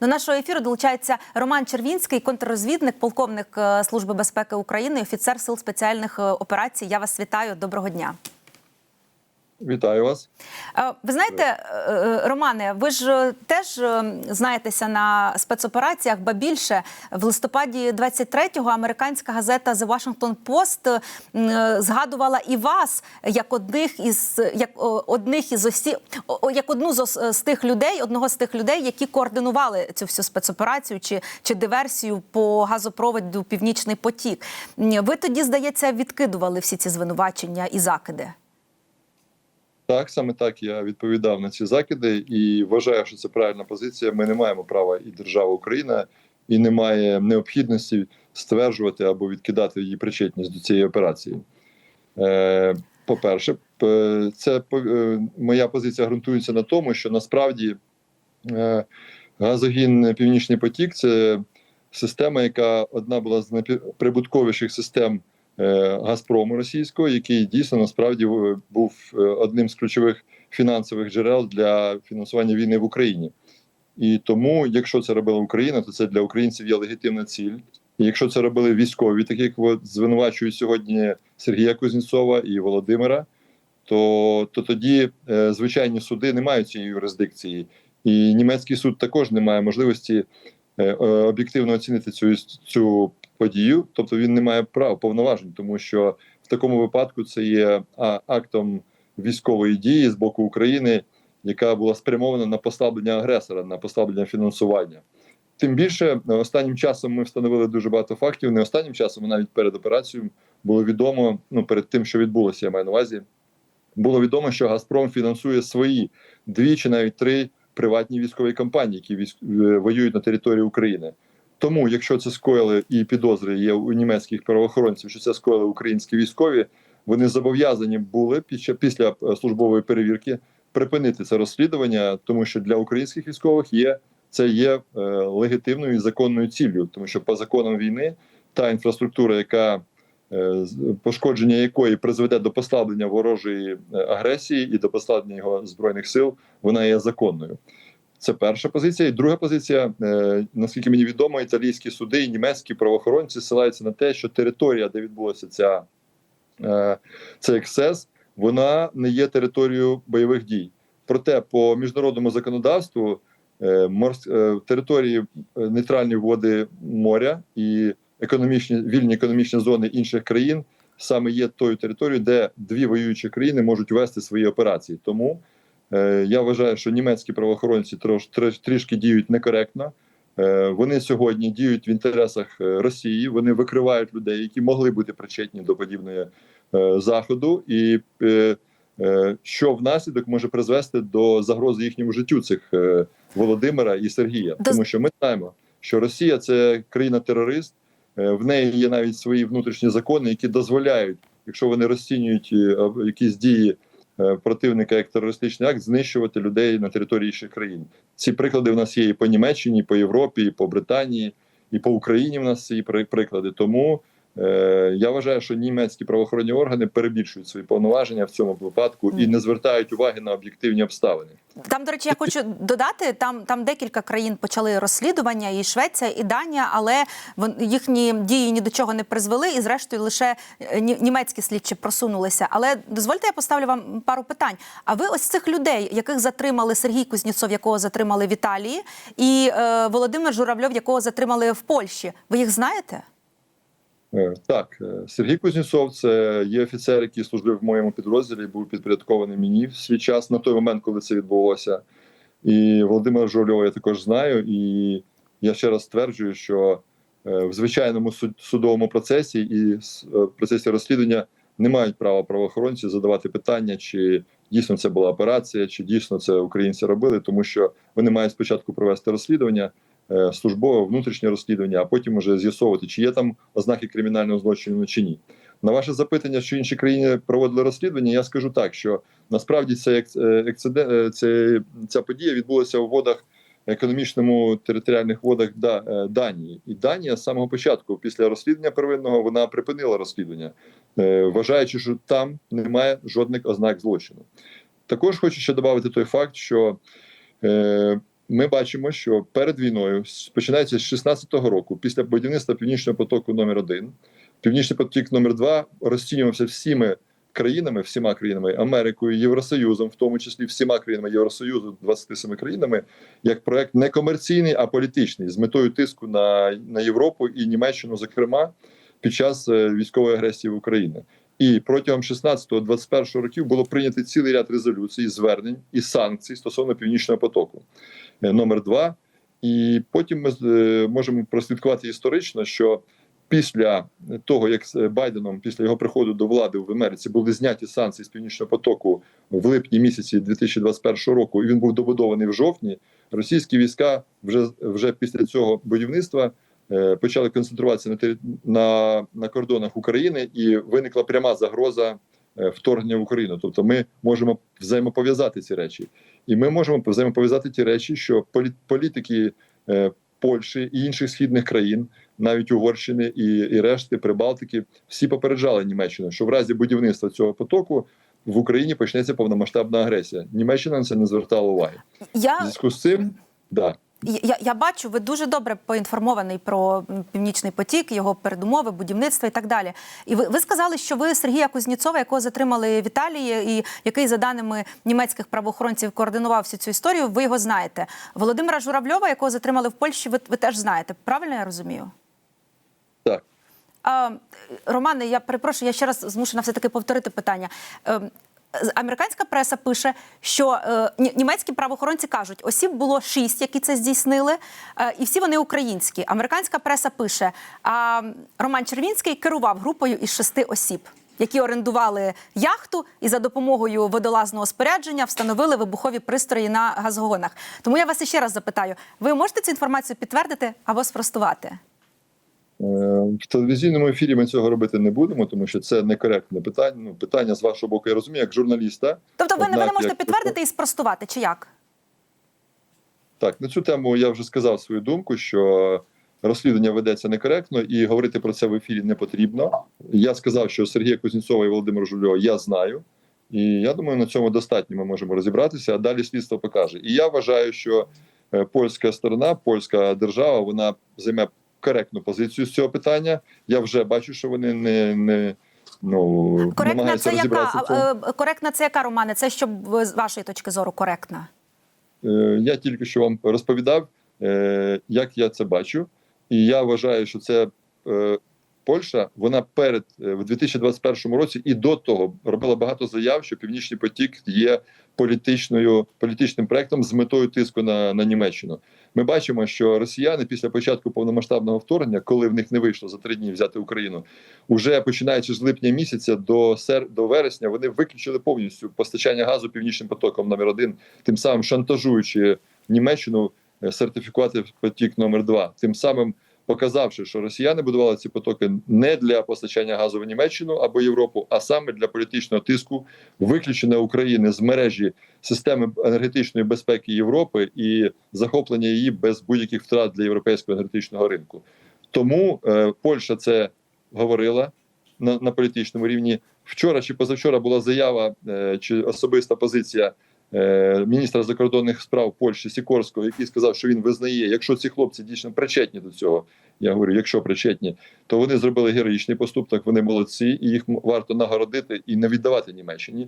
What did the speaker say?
До нашого ефіру долучається Роман Червінський, контррозвідник, полковник е, Служби безпеки України, офіцер сил спеціальних е, операцій. Я вас вітаю. Доброго дня. Вітаю вас. Е, Ви знаєте, е, е, Романе, ви ж теж знаєтеся на спецопераціях, ба більше в листопаді 23-го американська газета The Washington Post згадувала і вас як одних із як одних із осі, як одну з, з тих людей, одного з тих людей, які координували цю всю спецоперацію чи, чи диверсію по газопроводу Північний потік. Ви тоді, здається, відкидували всі ці звинувачення і закиди. Так, саме так я відповідав на ці закиди і вважаю, що це правильна позиція. Ми не маємо права і держава Україна, і немає необхідності стверджувати або відкидати її причетність до цієї операції. Е, По-перше, це е, моя позиція ґрунтується на тому, що насправді е, газогін Північний потік це система, яка одна була з найприбутковіших систем Газпрому російського, який дійсно насправді е, був е, одним з ключових фінансових джерел для фінансування війни в Україні. І тому, якщо це робила Україна, то це для українців є легітимна ціль. І якщо це робили військові, так як звинувачують сьогодні Сергія Кузнєцова і Володимира, то, то тоді е, звичайні суди не мають цієї юрисдикції, і німецький суд також не має можливості е, е, об'єктивно оцінити цю цю подію, тобто він не має прав повноважень, тому що в такому випадку це є актом військової дії з боку України, яка була спрямована на послаблення агресора, на послаблення фінансування. Тим більше останнім часом ми встановили дуже багато фактів. Не останнім часом, а навіть перед операцією було відомо. Ну перед тим, що відбулося, я маю на увазі, було відомо, що Газпром фінансує свої дві чи навіть три приватні військові компанії, які військ... е, воюють на території України. Тому, якщо це скоїли і підозри є у німецьких правоохоронців, що це скоїли українські військові, вони зобов'язані були час- після е, службової перевірки припинити це розслідування, тому що для українських військових є це є е, легітимною і законною ціллю, тому що по законам війни та інфраструктура, яка е, пошкодження якої призведе до послаблення ворожої е, агресії і до послаблення його збройних сил, вона є законною. Це перша позиція. І друга позиція, е, наскільки мені відомо, італійські суди і німецькі правоохоронці ссилаються на те, що територія, де відбулося ця, е, цей ексцес, вона не є територією бойових дій. Проте, по міжнародному законодавству, е, морс, е, території е, нейтральні води моря і економічні вільні економічні зони інших країн саме є тою територією, де дві воюючі країни можуть вести свої операції. Тому Я вважаю, що німецькі правоохоронці трош, трішки діють некоректно. Е, Вони сьогодні діють в інтересах е, Росії. Вони викривають людей, які могли бути причетні до подібної е, заходу, і е, е, що внаслідок може призвести до загрози їхньому життю цих е, Володимира і Сергія. Тому що ми знаємо, що Росія це країна-терорист. Е, В неї є навіть свої внутрішні закони, які дозволяють, якщо вони розцінюють е, якісь дії е, противника як терористичний акт, знищувати людей на території інших країн. Ці приклади в нас є і по Німеччині, і по Європі, і по Британії, і по Україні. В нас ці приклади. Тому е, я вважаю, що німецькі правоохоронні органи перебільшують свої повноваження в цьому випадку і не звертають уваги на об'єктивні обставини. Там, до речі, я хочу додати, там, там декілька країн почали розслідування, і Швеція, і Данія, але їхні дії ні до чого не призвели, і зрештою лише е, німецькі слідчі просунулися. Але дозвольте, я поставлю вам пару питань. А ви ось цих людей, яких затримали Сергій Кузнєцов, якого затримали в Італії, і е, Володимир Журавльов, якого затримали в Польщі, ви їх знаєте? Е, Так, е, Сергій Кузнєцов це є офіцер, який служив в моєму підрозділі, був підпорядкований мені в свій час на той момент, коли це відбулося. І Володимира Журавльова я також знаю. І я ще раз стверджую, що е, в звичайному суд- судовому процесі і процесі розслідування не мають права правоохоронці задавати питання, чи дійсно це була операція, чи дійсно це українці робили, тому що вони мають спочатку провести розслідування, службове внутрішнє розслідування, а потім уже з'ясовувати, чи є там ознаки кримінального злочину чи ні. На ваше запитання, що інші країни проводили розслідування, я скажу так, що насправді ек- е, е, це, ця подія відбулася у водах економічному територіальних водах е, Данії. І Данія з самого початку, після розслідування первинного, вона припинила розслідування, е, вважаючи, що там немає жодних ознак злочину. Також хочу ще додати той факт, що е, ми бачимо, що перед війною, починається з 16-го року, після будівництва Північного потоку номер 1 Північний потік номер 2 розцінювався всіми країнами, всіма країнами Америкою, Євросоюзом, в тому числі всіма країнами Євросоюзу, 27 країнами, як проект не комерційний, а політичний, з метою тиску на, на Європу і Німеччину, зокрема, під час е, військової агресії в Україну. І протягом 16-21 років було прийнято цілий ряд резолюцій, звернень і санкцій стосовно північного потоку е, номер 2 І потім ми е, можемо прослідкувати історично, що після того, як з Байденом, після його приходу до влади в Америці, були зняті санкції з північного потоку в липні місяці 2021 року, і він був добудований в жовтні. Російські війська вже вже після цього будівництва е, почали концентруватися на, на, на кордонах України, і виникла пряма загроза е, вторгнення в Україну. Тобто, ми можемо взаємопов'язати ці речі, і ми можемо взаємопов'язати ті речі, що полі- політики е, Польщі і інших східних країн, навіть Угорщини і, і решти Прибалтики, всі попереджали Німеччину, що в разі будівництва цього потоку. В Україні почнеться повномасштабна агресія. Німеччина на це не звертала уваги. В Я зв'язку з цим, да, Я, я бачу, ви дуже добре поінформований про північний потік, його передумови, будівництво і так далі. І ви, ви сказали, що ви Сергія Кузніцова, якого затримали в Італії, і який, за даними німецьких правоохоронців, координував всю цю історію. Ви його знаєте. Володимира Журавльова, якого затримали в Польщі, ви, ви теж знаєте. Правильно я розумію? так. Романе, я перепрошую, я ще раз змушена все таки повторити питання. Американська преса пише, що е, німецькі правоохоронці кажуть, осіб було шість, які це здійснили, е, і всі вони українські. Американська преса пише, а Роман Червінський керував групою із шести осіб, які орендували яхту і за допомогою водолазного спорядження встановили вибухові пристрої на газогонах. Тому я вас ще раз запитаю: ви можете цю інформацію підтвердити або спростувати? Е, В телевізійному ефірі ми цього робити не будемо, тому що це некоректне питання. Ну, питання з вашого боку, я розумію, як журналіста. Тобто ви, ви не можете як- підтвердити і спростувати, чи як? Так, на цю тему я вже сказав свою думку, що розслідування ведеться некоректно і говорити про це в ефірі не потрібно. Я сказав, що Сергія Кузнєцова і Володимира Жульова я знаю, і я думаю, на цьому достатньо ми можемо розібратися. А далі слідство покаже. І я вважаю, що е, польська сторона, польська держава, вона займе коректну позицію з цього питання. Я вже бачу, що вони не, не ну Коректна це яка? цьому. Е, Коректна це яка, Романе? Це щоб е, з вашої точки зору коректна? Е, Я тільки що вам розповідав, як я це бачу, і я вважаю, що це Польща. Вона перед в 2021 році і до того робила багато заяв, що Північний потік є політичною політичним проектом з метою тиску на, на Німеччину. Ми бачимо, що росіяни після початку повномасштабного вторгнення, коли в них не вийшло за три дні взяти Україну, уже починаючи з липня місяця до сер до вересня, вони виключили повністю постачання газу північним потоком номер 1 тим самим шантажуючи Німеччину е, сертифікувати потік номер 2 тим самим показавши, що росіяни будували ці потоки не для постачання газу в Німеччину або Європу, а саме для політичного тиску, виключення України з мережі системи енергетичної безпеки Європи і захоплення її без будь-яких втрат для європейського енергетичного ринку. Тому е, Польща це говорила на, на політичному рівні. Вчора чи позавчора була заява е, чи особиста позиція міністра закордонних справ Польщі Сікорського, який сказав, що він визнає, якщо ці хлопці дійсно причетні до цього. Я говорю, якщо причетні, то вони зробили героїчний поступок. Вони молодці, і їх варто нагородити і не віддавати Німеччині.